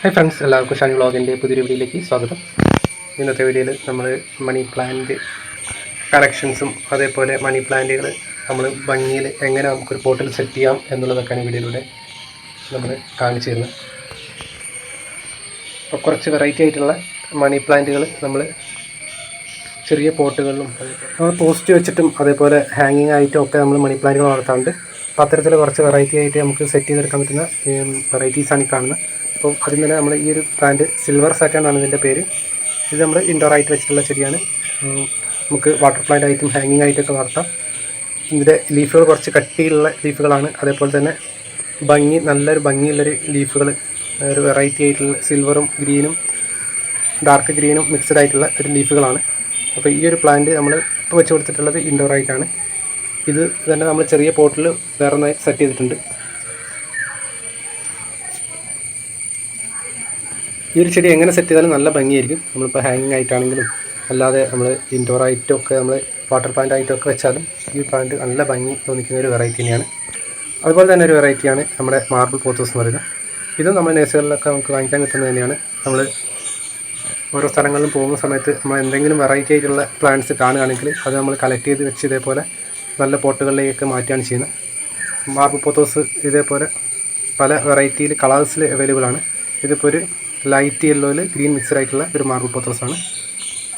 Hi friends എല്ലാവർക്കും ഷാനി വ്ളോഗിന്റെ പുതിയൊരു വീഡിയോയിലേക്ക് സ്വാഗതം. ഇന്നത്തെ വീഡിയോയിൽ നമ്മൾ മണി പ്ലാന്റ് കളക്ഷൻസും അതേപോലെ മണി പ്ലാന്റുകൾ നമ്മൾ ഭംഗിയിൽ എങ്ങനെ നമുക്കൊരു പോട്ടിൽ സെറ്റ് ചെയ്യാം എന്നുള്ളതൊക്കെയാണ് വീഡിയോയിലൂടെ നമ്മൾ കാണിച്ചു തരുന്നത്. അപ്പോൾ കുറച്ച് വെറൈറ്റി ആയിട്ടുള്ള മണി പ്ലാന്റുകൾ നമ്മൾ ചെറിയ പോട്ടുകളിലും നമ്മൾ പോസ്റ്റ് വെച്ചിട്ടും അതേപോലെ ഹാങ്ങിങ് ആയിട്ടും ഒക്കെ നമ്മൾ മണി പ്ലാന്റുകൾ വളർത്താറുണ്ട്. അപ്പോൾ അത്തരത്തിൽ കുറച്ച് വെറൈറ്റി ആയിട്ട് നമുക്ക് സെറ്റ് ചെയ്തെടുക്കാൻ പറ്റുന്ന വെറൈറ്റീസാണ് ഈ കാണുന്നത്. അപ്പോൾ അതിൽ തന്നെ നമ്മൾ ഈ ഒരു പ്ലാന്റ് സിൽവർ സാറ്റൻ ആണ് ഇതിന്റെ പേര്. ഇത് നമ്മൾ ഇൻഡോർ ആയിട്ട് വെച്ചിട്ടുള്ള ചെടിയാണ്. നമുക്ക് വാട്ടർ പ്ലാന്റ് ആയിട്ടും ഹാങ്ങിങ് ആയിട്ടൊക്കെ വളർത്താം. ഇതിന്റെ ലീഫുകൾ കുറച്ച് കട്ടിയുള്ള ലീഫുകളാണ് അതേപോലെ തന്നെ ഭംഗി നല്ലൊരു ഭംഗിയുള്ളൊരു ലീഫുകൾ ഒരു വെറൈറ്റി ആയിട്ടുള്ള സിൽവറും ഗ്രീനും ഡാർക്ക് ഗ്രീനും മിക്സഡ് ആയിട്ടുള്ള ഒരു ലീഫുകളാണ് അപ്പോൾ ഈ ഒരു പ്ലാന്റ് നമ്മൾ ഇപ്പോൾ വെച്ച് കൊടുത്തിട്ടുള്ളത് ഇൻഡോർ ആയിട്ടാണ്. ഇത് തന്നെ നമ്മൾ ചെറിയ പോട്ടിൽ വേറെ സെറ്റ് ചെയ്തിട്ടുണ്ട്. ഈ ഒരു ചെടി എങ്ങനെ സെറ്റ് ചെയ്താലും നല്ല ഭംഗിയായിരിക്കും. നമ്മളിപ്പോൾ ഹാങ്ങിങ് ആയിട്ടാണെങ്കിലും അല്ലാതെ നമ്മൾ ഇൻഡോർ ആയിട്ടും ഒക്കെ നമ്മൾ വാട്ടർ പ്ലാന്റ് ആയിട്ടൊക്കെ വെച്ചാലും ഈ പ്ലാന്റ് നല്ല ഭംഗി തോന്നിക്കുന്ന ഒരു വെറൈറ്റി തന്നെയാണ്. അതുപോലെ തന്നെ ഒരു വെറൈറ്റിയാണ് നമ്മുടെ മാർബിൾ പോത്തോസ് എന്ന് പറയുന്നത്. ഇതും നമ്മൾ നേഴ്സുകളിലൊക്കെ നമുക്ക് വാങ്ങിക്കാൻ കിട്ടുന്നത് തന്നെയാണ്. നമ്മൾ ഓരോ സ്ഥലങ്ങളിലും പോകുന്ന സമയത്ത് നമ്മൾ എന്തെങ്കിലും വെറൈറ്റി ആയിട്ടുള്ള പ്ലാന്റ്സ് കാണുകയാണെങ്കിൽ അത് നമ്മൾ കളക്ട് ചെയ്ത് വെച്ച് ഇതേപോലെ നല്ല പോട്ടുകളിലേക്ക് മാറ്റുകയാണ് ചെയ്യുന്നത്. മാർബിൾ പോത്തോസ് ഇതേപോലെ പല വെറൈറ്റിയിൽ കളേഴ്സിൽ അവൈലബിൾ ആണ്. ഇതിപ്പോൾ ഒരു ലൈറ്റ് യെല്ലോയിൽ ഗ്രീൻ മിക്സ്ഡ് ആയിട്ടുള്ള ഒരു മാർബിൾ ആണ്.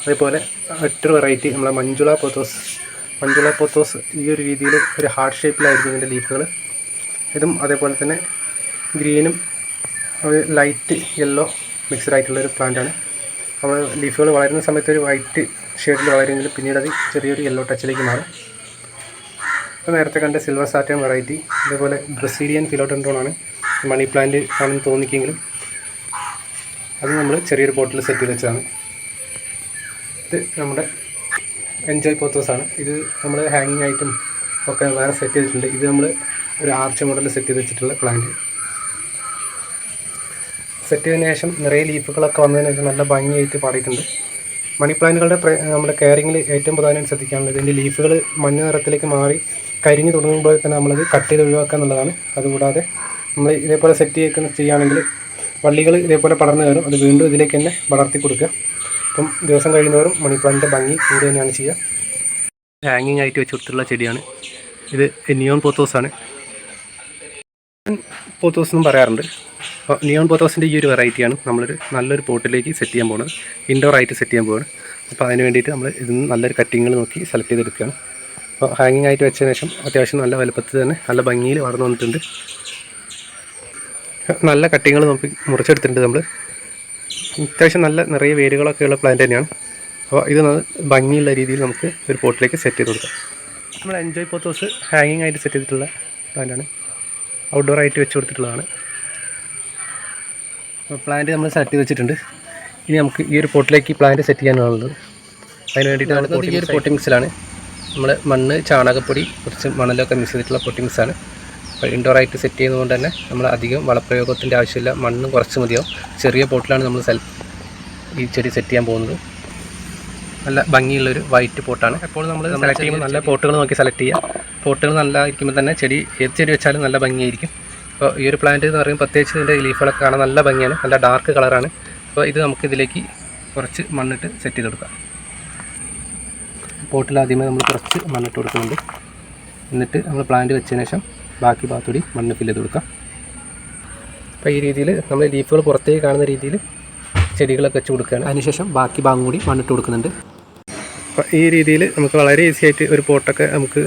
അതേപോലെ മറ്റൊരു വെറൈറ്റി നമ്മളെ മഞ്ജുള പോത്തോസ് മഞ്ജുള പോത്തോസ് ഈ ഒരു രീതിയിൽ ഒരു ഹാർട്ട് ഷേപ്പിലായിരിക്കും ഇതിന്റെ ലീഫുകൾ ഇതും അതേപോലെ തന്നെ ഗ്രീനും ഒരു ലൈറ്റ് യെല്ലോ ഒരു പ്ലാന്റാണ് നമ്മൾ ലീഫുകൾ വളരുന്ന സമയത്ത് ഒരു വൈറ്റ് ഷെയ്ഡിൽ വളരുമെങ്കിലും പിന്നീട് അത് ചെറിയൊരു യെല്ലോ ടച്ചിലേക്ക് മാറും. ഇപ്പോൾ നേരത്തെ കണ്ട സിൽവർ സാറ്റൻ വെറൈറ്റി അതേപോലെ ബ്രസീലിയൻ ഫിലോട്ടൻഡോണാണ് മണി പ്ലാന്റ് ആണെന്ന് തോന്നിക്കെങ്കിലും അത് നമ്മൾ ചെറിയൊരു ബോട്ടിൽ സെറ്റ് ചെയ്ത് വെച്ചതാണ്. ഇത് നമ്മുടെ എൻജോയ് പോത്തോസാണ് ഇത് നമ്മൾ ഹാങ്ങിങ് ആയിട്ടും ഒക്കെ വേറെ സെറ്റ് ചെയ്തിട്ടുണ്ട്. ഇത് നമ്മൾ ഒരു ആർച്ച് മോഡൽ സെറ്റ് ചെയ്ത് വെച്ചിട്ടുള്ള പ്ലാന്റ് സെറ്റ് ചെയ്തതിന് ശേഷം നിറയെ ലീഫുകളൊക്കെ വന്നതിന് ശേഷം നല്ല ഭംഗിയായിട്ട് പാടിയിട്ടുണ്ട്. മണി പ്ലാന്റുകളുടെ നമ്മുടെ കെയറിങ്ങിൽ ഏറ്റവും പ്രധാനമായിട്ട് ശ്രദ്ധിക്കാനുള്ളത് ഇതിന്റെ ലീഫുകൾ മഞ്ഞ നിറത്തിലേക്ക് മാറി കരിഞ്ഞു തുടങ്ങുമ്പോൾ തന്നെ നമ്മളത് കട്ട് ചെയ്ത് ഒഴിവാക്കുക എന്നുള്ളതാണ്. അതുകൂടാതെ നമ്മൾ ഇതേപോലെ സെറ്റ് ചെയ്യുന്ന ചെയ്യുകയാണെങ്കിൽ വള്ളികൾ ഇതേപോലെ പടർന്നു കയറും അത് വീണ്ടും ഇതിലേക്ക് തന്നെ വളർത്തി കൊടുക്കുക. അപ്പം ദിവസം കഴിയുന്നവരും മണി പ്ലാന്റിന്റെ ഭംഗി കൂടി തന്നെയാണ് ചെയ്യുക. ഹാങ്ങിങ് ആയിട്ട് വെച്ച് കൊടുത്തിട്ടുള്ള ചെടിയാണ്. ഇത് നിയോൺ പോത്തോസാണ് പോത്തോസ് എന്നും പറയാറുണ്ട്. അപ്പോൾ നിയോൺ പോത്തോസിന്റെ ഈ ഒരു വെറൈറ്റിയാണ് നമ്മളൊരു നല്ലൊരു പോട്ടിലേക്ക് സെറ്റ് ചെയ്യാൻ പോകുന്നത് ഇൻഡോർ ആയിട്ട് സെറ്റ് ചെയ്യാൻ പോകുന്നത് അപ്പോൾ അതിന് വേണ്ടിയിട്ട് നമ്മൾ ഇതിൽ നല്ലൊരു കട്ടിങ്ങൾ നോക്കി സെലക്ട് ചെയ്തെടുക്കുകയാണ്. അപ്പോൾ ഹാങ്ങിങ് ആയിട്ട് വെച്ചതിന് ശേഷം അത്യാവശ്യം നല്ല വലുപ്പത്തിൽ തന്നെ നല്ല ഭംഗിയിൽ വളർന്നു വന്നിട്ടുണ്ട്. നല്ല കട്ടിങ്ങൾ നമുക്ക് മുറിച്ചെടുത്തിട്ടുണ്ട് നമ്മൾ അത്യാവശ്യം നല്ല നിറയെ വേരുകളൊക്കെ ഉള്ള പ്ലാന്റ് തന്നെയാണ്. അപ്പോൾ ഇത് ഭംഗിയുള്ള രീതിയിൽ നമുക്ക് ഒരു പോട്ടിലേക്ക് സെറ്റ് ചെയ്ത് കൊടുക്കാം. നമ്മൾ എൻജോയ് പോത്തോസ് ഹാങ്ങിങ് ആയിട്ട് സെറ്റ് ചെയ്തിട്ടുള്ള പ്ലാന്റാണ് ഔട്ട്ഡോർ ആയിട്ട് വെച്ച് കൊടുത്തിട്ടുള്ളതാണ്. അപ്പോൾ പ്ലാന്റ് നമ്മൾ സെറ്റ് ചെയ്ത് വെച്ചിട്ടുണ്ട്. ഇനി നമുക്ക് ഈ ഒരു പോട്ടിലേക്ക് പ്ലാന്റ് സെറ്റ് ചെയ്യാനുള്ളത്. അതിന് വേണ്ടിയിട്ടാണ് ഈ ഒരു പോട്ടിങ്സിലാണ് നമ്മൾ മണ്ണ് ചാണകപ്പൊടി കുറച്ച് മണലൊക്കെ മിക്സ് ചെയ്തിട്ടുള്ള പൊട്ടിങ്സാണ് അപ്പോൾ ഇൻഡോർ ആയിട്ട് സെറ്റ് ചെയ്യുന്നതുകൊണ്ട് തന്നെ നമ്മൾ അധികം വളപ്രയോഗത്തിന്റെ ആവശ്യമില്ല. മണ്ണ് കുറച്ച് മതിയാവും. ചെറിയ പോട്ടിലാണ് നമ്മൾ സെൽ ഈ ചെടി സെറ്റ് ചെയ്യാൻ പോകുന്നത്. നല്ല ഭംഗിയുള്ളൊരു വൈറ്റ് പോട്ടാണ്. എപ്പോഴും നമ്മൾ സെലക്ട് ചെയ്യുമ്പോൾ നല്ല പോട്ടുകൾ നോക്കി സെലക്ട് ചെയ്യുക. പോട്ടുകൾ നല്ലതായിരിക്കുമ്പോൾ തന്നെ ചെടി ഏത് ചെടി വെച്ചാലും നല്ല ഭംഗിയായിരിക്കും. അപ്പോൾ ഈ ഒരു പ്ലാന്റ് എന്ന് പറയുമ്പോൾ പ്രത്യേകിച്ച് ഇതിന്റെ ലീഫുകളൊക്കെ കാണാൻ നല്ല ഭംഗിയാണ്. നല്ല ഡാർക്ക് കളറാണ് അപ്പോൾ ഇത് നമുക്ക് ഇതിലേക്ക് കുറച്ച് മണ്ണിട്ട് സെറ്റ് ചെയ്ത് കൊടുക്കാം. പോട്ടിൽ ആദ്യമേ നമ്മൾ കുറച്ച് മണ്ണിട്ട് കൊടുക്കുന്നുണ്ട്. എന്നിട്ട് നമ്മൾ പ്ലാന്റ് വെച്ചതിന് ശേഷം ബാക്കി ഭാഗത്തൂടി മണ്ണ് ഫില്ല് ചെയ്ത് കൊടുക്കാം. അപ്പോൾ ഈ രീതിയിൽ നമ്മൾ ലീഫുകൾ പുറത്തേക്ക് കാണുന്ന രീതിയിൽ ചെടികളൊക്കെ വെച്ച് കൊടുക്കുകയാണ്. അതിനുശേഷം ബാക്കി ഭാഗം കൂടി മണ്ണിട്ട് കൊടുക്കുന്നുണ്ട്. അപ്പോൾ ഈ രീതിയിൽ നമുക്ക് വളരെ ഈസി ആയിട്ട് ഒരു പോട്ടൊക്കെ നമുക്ക്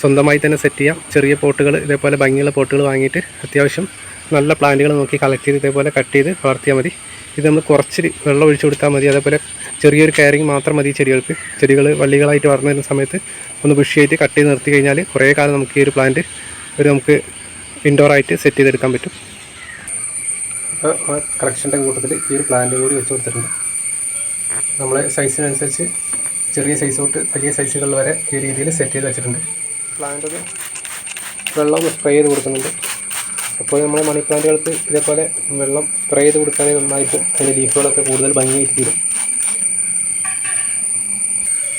സ്വന്തമായി തന്നെ സെറ്റ് ചെയ്യാം. ചെറിയ പോട്ടുകൾ ഇതേപോലെ ഭംഗിയുള്ള പോട്ടുകൾ വാങ്ങിയിട്ട് അത്യാവശ്യം നല്ല പ്ലാന്റുകൾ നോക്കി കളക്ട് ചെയ്ത് ഇതേപോലെ കട്ട് ചെയ്ത് വളർത്തിയാൽ മതി. ഇത് നമ്മൾ കുറച്ച് വെള്ളം ഒഴിച്ചു കൊടുത്താൽ മതി. അതേപോലെ ചെറിയൊരു കെയറിങ് മാത്രം മതി ചെടികൾക്ക്. ചെടികൾ വള്ളികളായിട്ട് വളർന്നു വരുന്ന സമയത്ത് ഒന്ന് ബുഷിയായിട്ട് കട്ട് ചെയ്ത് നിർത്തി കഴിഞ്ഞാൽ കുറേ കാലം നമുക്ക് ഈ ഒരു പ്ലാന്റ് ഒരു നമുക്ക് ഇൻഡോർ ആയിട്ട് സെറ്റ് ചെയ്തെടുക്കാൻ പറ്റും. അപ്പോൾ കളക്ഷന്റെ കൂട്ടത്തിൽ ഈ ഒരു പ്ലാന്റ് കൂടി വെച്ച് കൊടുത്തിട്ടുണ്ട്. നമ്മളെ സൈസിനനുസരിച്ച് ചെറിയ സൈസ് തൊട്ട് വലിയ സൈസുകൾ വരെ ഈ രീതിയിൽ സെറ്റ് ചെയ്ത് വെച്ചിട്ടുണ്ട്. പ്ലാന്റ് വെള്ളം സ്പ്രേ ചെയ്ത് കൊടുക്കുന്നുണ്ട്. അപ്പോൾ നമ്മൾ മണി പ്ലാന്റുകൾക്ക് ഇതേപോലെ വെള്ളം സ്പ്രേ ചെയ്ത് കൊടുക്കുകയാണെങ്കിൽ നന്നായിട്ട് അതിന്റെ ലീഫുകളൊക്കെ കൂടുതൽ ഭംഗിയായിട്ട് തീരും.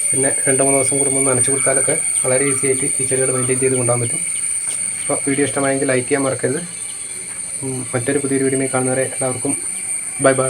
പിന്നെ രണ്ട് മൂന്ന് ദിവസം കൂടുമ്പോൾ നനച്ച് കൊടുത്താലൊക്കെ വളരെ ഈസി ആയിട്ട് ഈ ചെടികൾ മെയിന്റെയിൻ ചെയ്ത് കൊണ്ടുപോകാൻ പറ്റും. അപ്പോൾ വീഡിയോ ഇഷ്ടമായെങ്കിൽ ലൈക്ക് ചെയ്യാൻ മറക്കരുത്. മറ്റൊരു പുതിയൊരു വീഡിയോ കാണുന്നവരെ എല്ലാവർക്കും ബൈ ബൈ